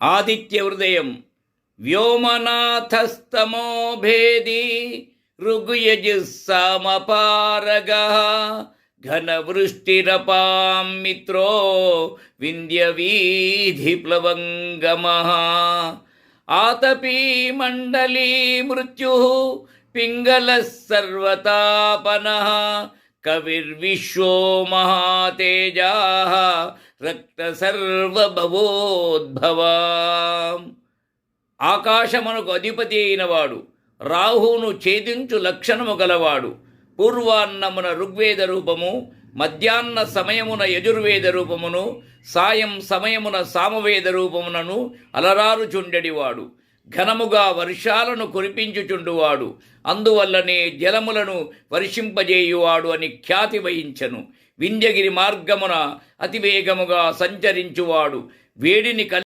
ఆదిత్య హృదయం వ్యోమనాథస్తమో భేది ఋగుయజుస్సామపారగ ఘనవృష్టిరపాం మిత్రో వింధ్యవీధి ప్లవంగమ ఆతపీ మండలీ మృత్యు పింగళ సర్వతాపన కవిర్విశ్వో మహాతేజా రక్త సర్వభవోద్భవాం ఆకాశమునకు అధిపతి అయినవాడు రాహువును ఛేదించు లక్షణము గలవాడు పూర్వాన్నమున ఋగ్వేద రూపము మధ్యాహ్న సమయమున యజుర్వేద రూపమును సాయం సమయమున సామవేద రూపమునను అలరారుచుండెడివాడు. ఘనముగా వర్షాలను కురిపించుచుండువాడు. అందువల్లనే జలములను వర్షింపజేయువాడు అని ఖ్యాతి వహించను. వింధ్యగిరి మార్గమున అతివేగముగా సంచరించువాడు. వేడిని కలి